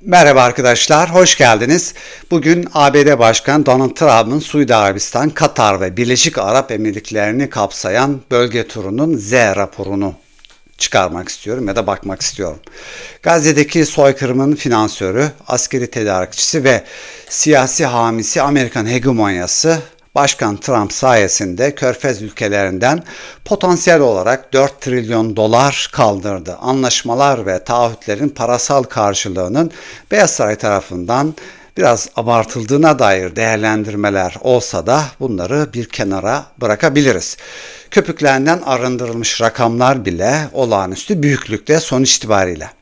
Merhaba arkadaşlar, hoş geldiniz. Bugün ABD Başkanı Donald Trump'ın Suudi Arabistan, Katar ve Birleşik Arap Emirlikleri'ni kapsayan bölge turunun Z raporunu çıkarmak istiyorum ya da bakmak istiyorum. Gazze'deki soykırımın finansörü, askeri tedarikçisi ve siyasi hamisi Amerikan hegemonyası Başkan Trump sayesinde Körfez ülkelerinden potansiyel olarak 4 trilyon dolar kaldırdı. Anlaşmalar ve taahhütlerin parasal karşılığının Beyaz Saray tarafından biraz abartıldığına dair değerlendirmeler olsa da bunları bir kenara bırakabiliriz. Köpüklerinden arındırılmış rakamlar bile olağanüstü büyüklükte sonuç itibariyle.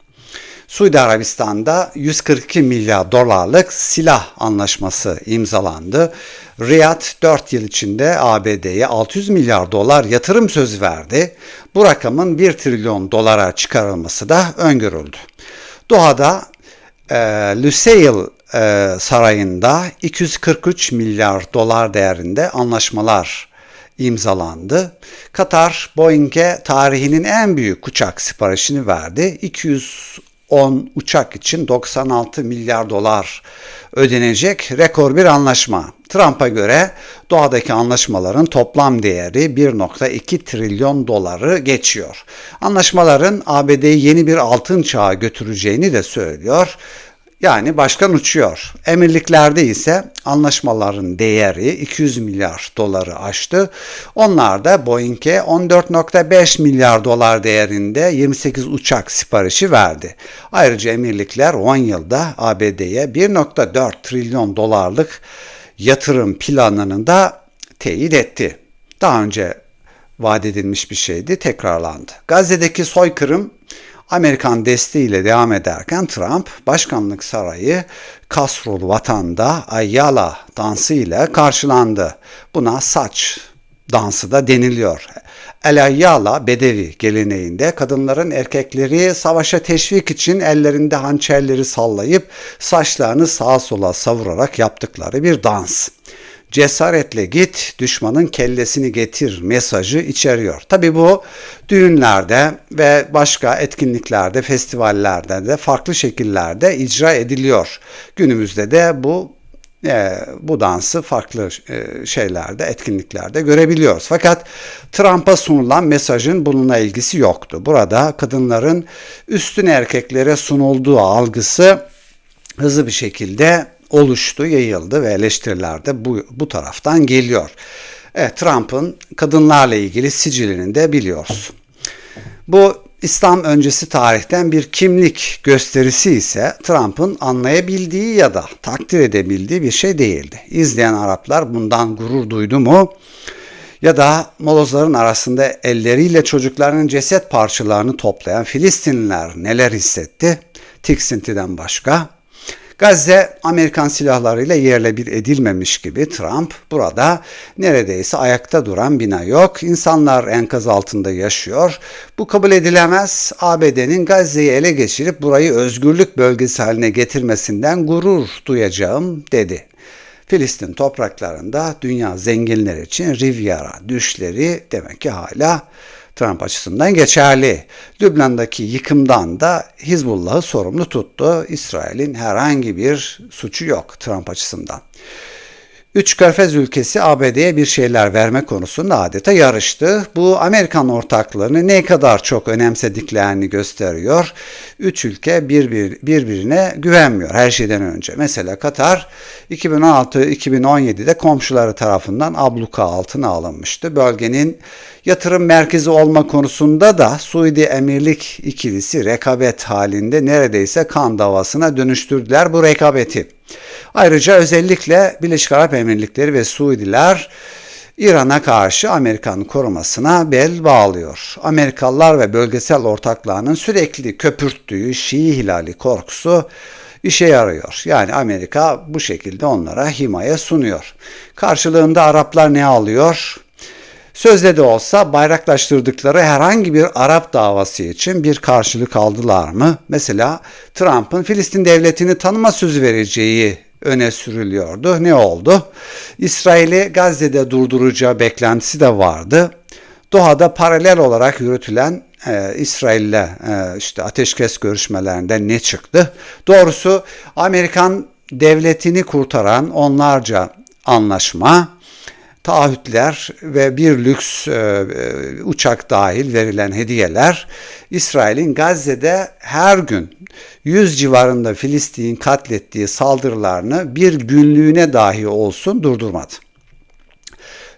Suudi Arabistan'da 142 milyar dolarlık silah anlaşması imzalandı. Riyad 4 yıl içinde ABD'ye 600 milyar dolar yatırım sözü verdi. Bu rakamın 1 trilyon dolara çıkarılması da öngörüldü. Doha'da e, Lusail e, Sarayı'nda 243 milyar dolar değerinde anlaşmalar imzalandı. Katar Boeing'e tarihinin en büyük uçak siparişini verdi. 200 10 uçak için 96 milyar dolar ödenecek rekor bir anlaşma. Trump'a göre doğadaki anlaşmaların toplam değeri 1.2 trilyon doları geçiyor. Anlaşmaların ABD'yi yeni bir altın çağa götüreceğini de söylüyor. Yani başkan uçuyor. Emirliklerde ise anlaşmaların değeri 200 milyar doları aştı. Onlar da Boeing'e 14.5 milyar dolar değerinde 28 uçak siparişi verdi. Ayrıca emirlikler 10 yılda ABD'ye 1.4 trilyon dolarlık yatırım planını da teyit etti. Daha önce vaat edilmiş bir şeydi, tekrarlandı. Gazze'deki soykırım Amerikan desteğiyle devam ederken Trump başkanlık sarayı Kasrul Vatan'da Ayala dansı ile karşılandı. Buna saç dansı da deniliyor. El Ayyala Bedevi geleneğinde kadınların erkekleri savaşa teşvik için ellerinde hançerleri sallayıp saçlarını sağa sola savurarak yaptıkları bir dans cesaretle git düşmanın kellesini getir mesajı içeriyor. Tabi bu düğünlerde ve başka etkinliklerde, festivallerde de farklı şekillerde icra ediliyor. Günümüzde de bu e, bu dansı farklı e, şeylerde, etkinliklerde görebiliyoruz. Fakat Trump'a sunulan mesajın bununla ilgisi yoktu. Burada kadınların üstün erkeklere sunulduğu algısı hızlı bir şekilde oluştu, yayıldı ve eleştiriler de bu, bu taraftan geliyor. Evet, Trump'ın kadınlarla ilgili sicilini de biliyoruz. Bu İslam öncesi tarihten bir kimlik gösterisi ise Trump'ın anlayabildiği ya da takdir edebildiği bir şey değildi. İzleyen Araplar bundan gurur duydu mu? Ya da molozların arasında elleriyle çocuklarının ceset parçalarını toplayan Filistinliler neler hissetti? Tiksintiden başka. Gazze Amerikan silahlarıyla yerle bir edilmemiş gibi Trump burada neredeyse ayakta duran bina yok. İnsanlar enkaz altında yaşıyor. Bu kabul edilemez. ABD'nin Gazze'yi ele geçirip burayı özgürlük bölgesi haline getirmesinden gurur duyacağım dedi. Filistin topraklarında dünya zenginler için Riviera düşleri demek ki hala Trump açısından geçerli. Lübnan'daki yıkımdan da Hizbullah'ı sorumlu tuttu. İsrail'in herhangi bir suçu yok Trump açısından. Üç körfez ülkesi ABD'ye bir şeyler verme konusunda adeta yarıştı. Bu Amerikan ortaklığını ne kadar çok önemsediklerini gösteriyor. Üç ülke birbir, birbirine güvenmiyor her şeyden önce. Mesela Katar 2016-2017'de komşuları tarafından abluka altına alınmıştı. Bölgenin yatırım merkezi olma konusunda da Suudi Emirlik ikilisi rekabet halinde neredeyse kan davasına dönüştürdüler bu rekabeti. Ayrıca özellikle Birleşik Arap Emirlikleri ve Suudiler İran'a karşı Amerikan korumasına bel bağlıyor. Amerikalılar ve bölgesel ortaklığının sürekli köpürttüğü Şii hilali korkusu işe yarıyor. Yani Amerika bu şekilde onlara himaye sunuyor. Karşılığında Araplar ne alıyor? Sözde de olsa bayraklaştırdıkları herhangi bir Arap davası için bir karşılık aldılar mı? Mesela Trump'ın Filistin devletini tanıma sözü vereceği öne sürülüyordu. Ne oldu? İsrail'i Gazze'de durduracağı beklentisi de vardı. Doha'da paralel olarak yürütülen e, İsrail'le e, işte ateşkes görüşmelerinde ne çıktı? Doğrusu Amerikan devletini kurtaran onlarca anlaşma, taahhütler ve bir lüks e, e, uçak dahil verilen hediyeler İsrail'in Gazze'de her gün 100 civarında Filistin katlettiği saldırılarını bir günlüğüne dahi olsun durdurmadı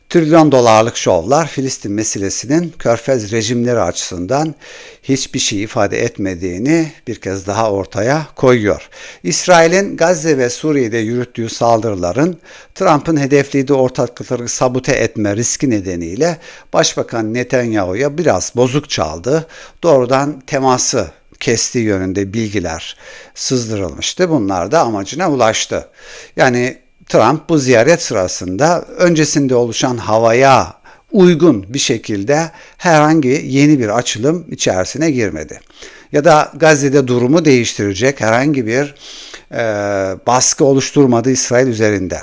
trilyon dolarlık şovlar Filistin meselesinin körfez rejimleri açısından hiçbir şey ifade etmediğini bir kez daha ortaya koyuyor. İsrail'in Gazze ve Suriye'de yürüttüğü saldırıların Trump'ın hedeflediği ortaklıkları sabute etme riski nedeniyle Başbakan Netanyahu'ya biraz bozuk çaldı. Doğrudan teması kestiği yönünde bilgiler sızdırılmıştı. Bunlar da amacına ulaştı. Yani Trump bu ziyaret sırasında öncesinde oluşan havaya uygun bir şekilde herhangi yeni bir açılım içerisine girmedi. Ya da Gazze'de durumu değiştirecek herhangi bir e, baskı oluşturmadı İsrail üzerinde.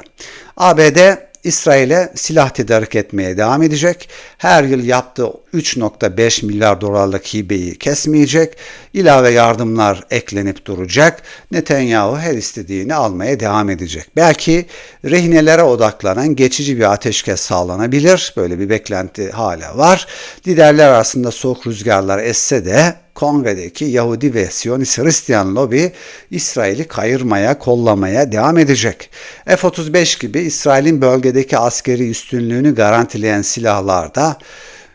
ABD İsrail'e silah tedarik etmeye devam edecek. Her yıl yaptığı 3.5 milyar dolarlık hibeyi kesmeyecek. İlave yardımlar eklenip duracak. Netanyahu her istediğini almaya devam edecek. Belki rehinelere odaklanan geçici bir ateşkes sağlanabilir. Böyle bir beklenti hala var. Liderler arasında soğuk rüzgarlar esse de kongredeki Yahudi ve Siyonist Hristiyan lobi İsrail'i kayırmaya, kollamaya devam edecek. F-35 gibi İsrail'in bölgedeki askeri üstünlüğünü garantileyen silahlar da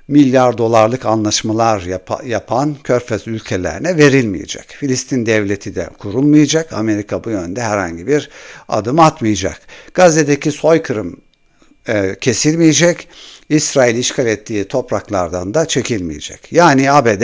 milyar dolarlık anlaşmalar yap- yapan körfez ülkelerine verilmeyecek. Filistin devleti de kurulmayacak. Amerika bu yönde herhangi bir adım atmayacak. Gazze'deki soykırım e, kesilmeyecek. İsrail işgal ettiği topraklardan da çekilmeyecek. Yani ABD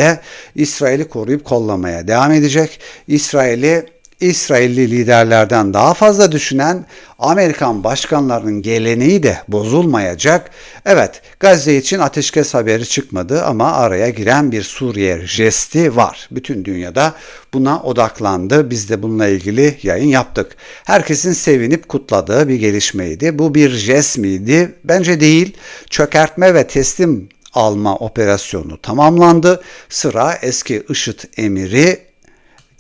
İsrail'i koruyup kollamaya devam edecek. İsrail'i İsrailli liderlerden daha fazla düşünen Amerikan başkanlarının geleneği de bozulmayacak. Evet Gazze için ateşkes haberi çıkmadı ama araya giren bir Suriye jesti var. Bütün dünyada buna odaklandı. Biz de bununla ilgili yayın yaptık. Herkesin sevinip kutladığı bir gelişmeydi. Bu bir jest miydi? Bence değil. Çökertme ve teslim alma operasyonu tamamlandı. Sıra eski IŞİD emiri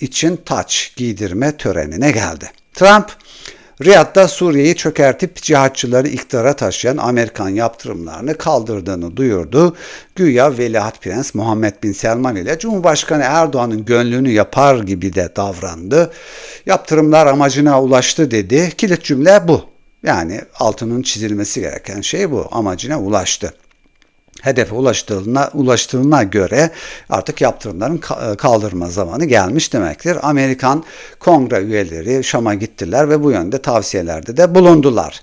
için taç giydirme törenine geldi. Trump, Riyad'da Suriye'yi çökertip cihatçıları iktidara taşıyan Amerikan yaptırımlarını kaldırdığını duyurdu. Güya Veliaht Prens Muhammed Bin Selman ile Cumhurbaşkanı Erdoğan'ın gönlünü yapar gibi de davrandı. Yaptırımlar amacına ulaştı dedi. Kilit cümle bu. Yani altının çizilmesi gereken şey bu. Amacına ulaştı hedefe ulaştığına, ulaştığına göre artık yaptırımların e, kaldırma zamanı gelmiş demektir. Amerikan kongre üyeleri Şam'a gittiler ve bu yönde tavsiyelerde de bulundular.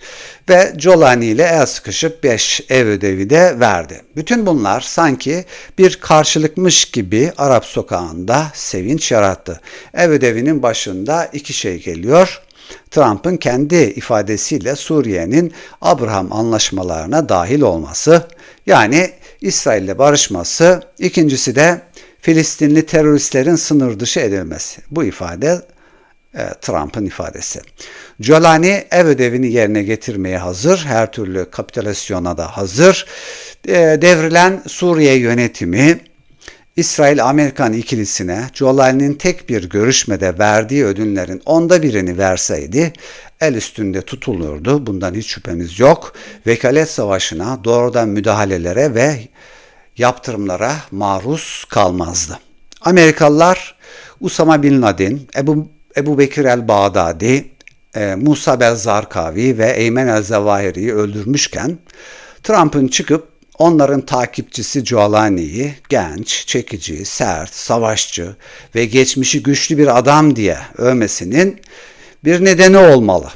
Ve Jolani ile el sıkışıp 5 ev ödevi de verdi. Bütün bunlar sanki bir karşılıkmış gibi Arap sokağında sevinç yarattı. Ev ödevinin başında iki şey geliyor. Trump'ın kendi ifadesiyle Suriye'nin Abraham anlaşmalarına dahil olması, yani İsrail ile barışması, ikincisi de Filistinli teröristlerin sınır dışı edilmesi. Bu ifade e, Trump'ın ifadesi. Jolani ev ödevini yerine getirmeye hazır, her türlü kapitülasyona da hazır. E, devrilen Suriye yönetimi İsrail-Amerikan ikilisine Jolani'nin tek bir görüşmede verdiği ödünlerin onda birini verseydi el üstünde tutulurdu. Bundan hiç şüphemiz yok. Vekalet savaşına, doğrudan müdahalelere ve yaptırımlara maruz kalmazdı. Amerikalılar Usama Bin Laden, Ebu, Ebu Bekir el-Bağdadi, e, Musa Bel-Zarkavi ve Eymen el-Zavahiri'yi öldürmüşken Trump'ın çıkıp onların takipçisi Giuliani'yi genç, çekici, sert, savaşçı ve geçmişi güçlü bir adam diye övmesinin bir nedeni olmalı.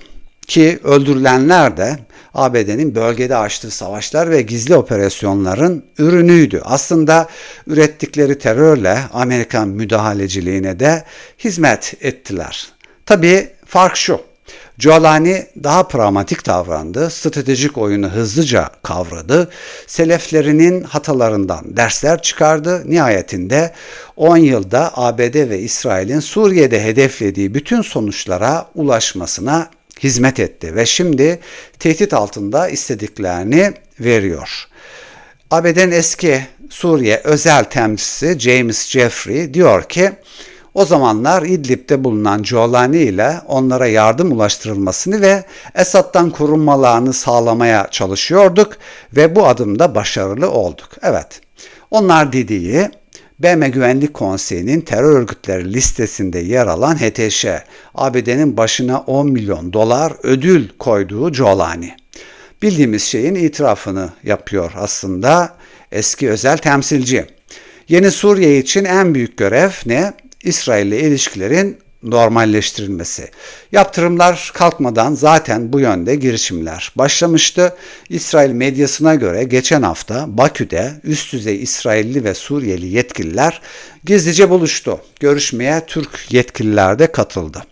Ki öldürülenler de ABD'nin bölgede açtığı savaşlar ve gizli operasyonların ürünüydü. Aslında ürettikleri terörle Amerikan müdahaleciliğine de hizmet ettiler. Tabi fark şu. Giuliani daha pragmatik davrandı, stratejik oyunu hızlıca kavradı, seleflerinin hatalarından dersler çıkardı. Nihayetinde 10 yılda ABD ve İsrail'in Suriye'de hedeflediği bütün sonuçlara ulaşmasına hizmet etti ve şimdi tehdit altında istediklerini veriyor. ABD'nin eski Suriye özel temsilcisi James Jeffrey diyor ki o zamanlar İdlib'de bulunan Jolani ile onlara yardım ulaştırılmasını ve Esad'dan korunmalarını sağlamaya çalışıyorduk ve bu adımda başarılı olduk. Evet, onlar dediği BM Güvenlik Konseyi'nin terör örgütleri listesinde yer alan HTŞ, ABD'nin başına 10 milyon dolar ödül koyduğu Jolani. Bildiğimiz şeyin itirafını yapıyor aslında eski özel temsilci. Yeni Suriye için en büyük görev ne? İsrail ile ilişkilerin normalleştirilmesi. Yaptırımlar kalkmadan zaten bu yönde girişimler başlamıştı. İsrail medyasına göre geçen hafta Bakü'de üst düzey İsrailli ve Suriyeli yetkililer gizlice buluştu. Görüşmeye Türk yetkililer de katıldı.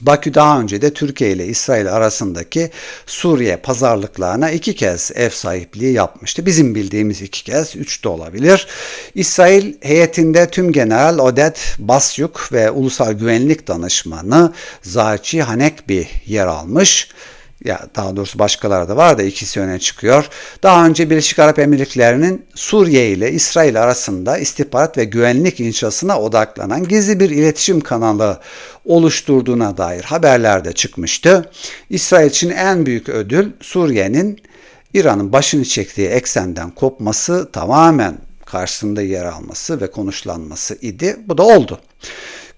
Bakü daha önce de Türkiye ile İsrail arasındaki Suriye pazarlıklarına iki kez ev sahipliği yapmıştı. Bizim bildiğimiz iki kez, üç de olabilir. İsrail heyetinde tüm General Odet Basyuk ve Ulusal Güvenlik Danışmanı Zaci Hanekbi yer almış ya daha doğrusu başkaları da var da ikisi öne çıkıyor. Daha önce Birleşik Arap Emirlikleri'nin Suriye ile İsrail arasında istihbarat ve güvenlik inşasına odaklanan gizli bir iletişim kanalı oluşturduğuna dair haberler de çıkmıştı. İsrail için en büyük ödül Suriye'nin İran'ın başını çektiği eksenden kopması tamamen karşısında yer alması ve konuşlanması idi. Bu da oldu.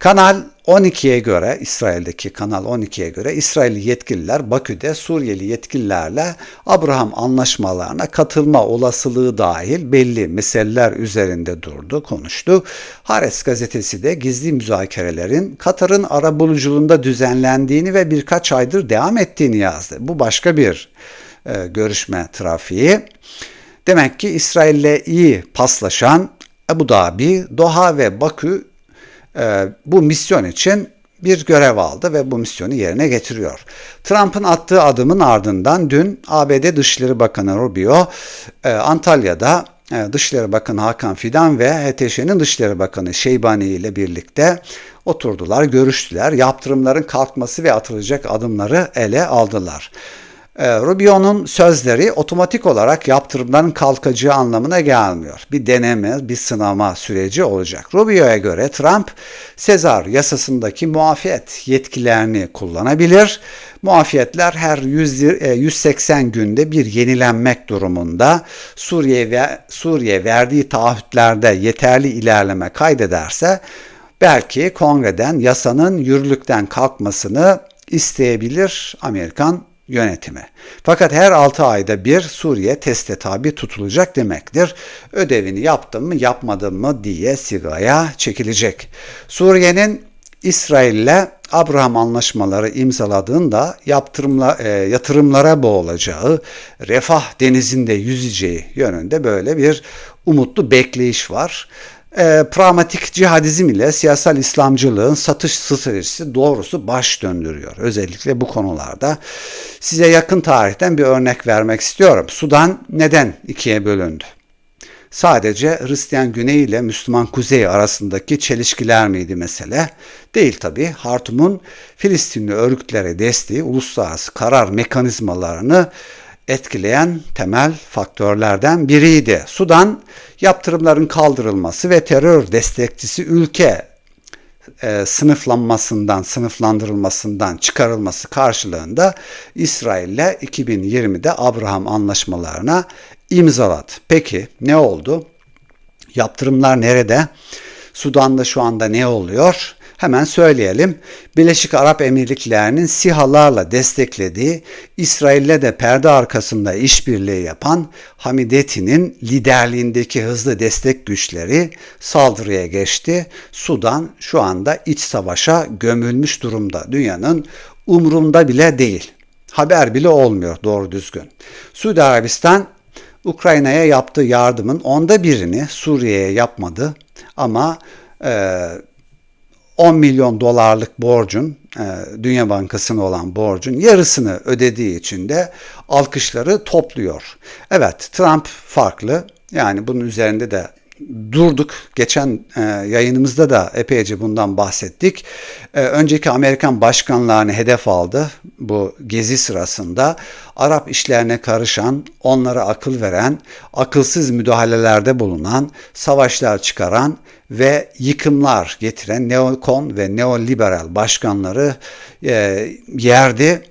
Kanal 12'ye göre, İsrail'deki Kanal 12'ye göre İsrailli yetkililer Bakü'de Suriyeli yetkililerle Abraham anlaşmalarına katılma olasılığı dahil belli meseleler üzerinde durdu, konuştu. Hares gazetesi de gizli müzakerelerin Katar'ın arabuluculuğunda düzenlendiğini ve birkaç aydır devam ettiğini yazdı. Bu başka bir e, görüşme trafiği. Demek ki İsrail'le iyi paslaşan Ebu Dhabi, Doha ve Bakü bu misyon için bir görev aldı ve bu misyonu yerine getiriyor. Trump'ın attığı adımın ardından dün ABD Dışişleri Bakanı Rubio e, Antalya'da e, Dışişleri Bakanı Hakan Fidan ve HTŞ'nin Dışişleri Bakanı Şeybani ile birlikte oturdular, görüştüler. Yaptırımların kalkması ve atılacak adımları ele aldılar. Ee, Rubio'nun sözleri otomatik olarak yaptırımların kalkacağı anlamına gelmiyor. Bir deneme, bir sınama süreci olacak. Rubio'ya göre Trump, Sezar yasasındaki muafiyet yetkilerini kullanabilir. Muafiyetler her 100, 180 e, günde bir yenilenmek durumunda. Suriye ve Suriye verdiği taahhütlerde yeterli ilerleme kaydederse belki kongreden yasanın yürürlükten kalkmasını isteyebilir Amerikan yönetimi. Fakat her 6 ayda bir Suriye teste tabi tutulacak demektir. Ödevini yaptım mı yapmadım mı diye sigaya çekilecek. Suriye'nin İsrail ile Abraham anlaşmaları imzaladığında yaptırımla, e, yatırımlara boğulacağı, refah denizinde yüzeceği yönünde böyle bir umutlu bekleyiş var e, pragmatik cihadizm ile siyasal İslamcılığın satış stratejisi doğrusu baş döndürüyor. Özellikle bu konularda. Size yakın tarihten bir örnek vermek istiyorum. Sudan neden ikiye bölündü? Sadece Hristiyan Güney ile Müslüman Kuzey arasındaki çelişkiler miydi mesele? Değil tabi. Hartum'un Filistinli örgütlere desteği uluslararası karar mekanizmalarını etkileyen temel faktörlerden biriydi. Sudan yaptırımların kaldırılması ve terör destekçisi ülke e, sınıflanmasından, sınıflandırılmasından çıkarılması karşılığında İsrail'le 2020'de Abraham anlaşmalarına imzaladı. Peki ne oldu? Yaptırımlar nerede? Sudan'da şu anda ne oluyor? Hemen söyleyelim. Birleşik Arap Emirlikleri'nin SİHA'larla desteklediği, İsrail'le de perde arkasında işbirliği yapan Hamideti'nin liderliğindeki hızlı destek güçleri saldırıya geçti. Sudan şu anda iç savaşa gömülmüş durumda. Dünyanın umrunda bile değil. Haber bile olmuyor doğru düzgün. Suudi Arabistan Ukrayna'ya yaptığı yardımın onda birini Suriye'ye yapmadı ama e, 10 milyon dolarlık borcun, e, Dünya Bankası'na olan borcun yarısını ödediği için de alkışları topluyor. Evet Trump farklı. Yani bunun üzerinde de durduk. Geçen e, yayınımızda da epeyce bundan bahsettik. E, önceki Amerikan başkanlarını hedef aldı bu gezi sırasında. Arap işlerine karışan, onlara akıl veren, akılsız müdahalelerde bulunan, savaşlar çıkaran ve yıkımlar getiren neokon ve neoliberal başkanları e, yerdi.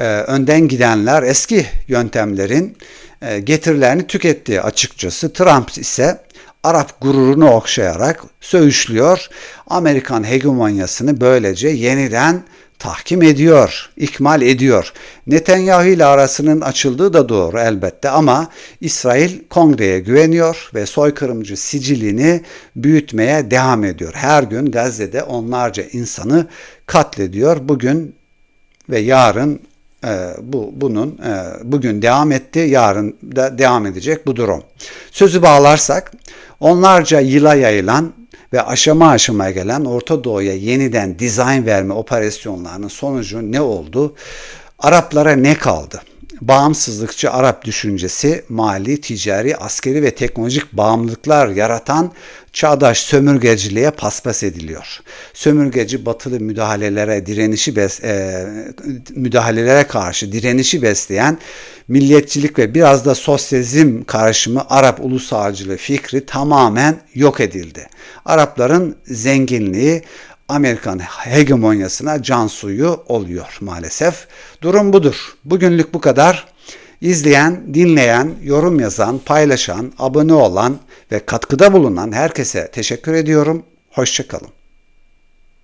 E, önden gidenler eski yöntemlerin e, getirilerini tüketti açıkçası. Trump ise Arap gururunu okşayarak söğüşlüyor. Amerikan hegemonyasını böylece yeniden tahkim ediyor, ikmal ediyor. Netanyahu ile arasının açıldığı da doğru elbette ama İsrail kongreye güveniyor ve soykırımcı sicilini büyütmeye devam ediyor. Her gün Gazze'de onlarca insanı katlediyor. Bugün ve yarın e, bu bunun e, bugün devam etti, yarın da devam edecek bu durum. Sözü bağlarsak onlarca yıla yayılan ve aşama aşama gelen Orta Doğu'ya yeniden dizayn verme operasyonlarının sonucu ne oldu? Araplara ne kaldı? bağımsızlıkçı Arap düşüncesi mali, ticari, askeri ve teknolojik bağımlılıklar yaratan çağdaş sömürgeciliğe paspas ediliyor. Sömürgeci batılı müdahalelere direnişi bes, e, müdahalelere karşı direnişi besleyen milliyetçilik ve biraz da sosyalizm karışımı Arap ulusalcılığı fikri tamamen yok edildi. Arapların zenginliği Amerikan hegemonyasına can suyu oluyor maalesef. Durum budur. Bugünlük bu kadar. İzleyen, dinleyen, yorum yazan, paylaşan, abone olan ve katkıda bulunan herkese teşekkür ediyorum. Hoşçakalın.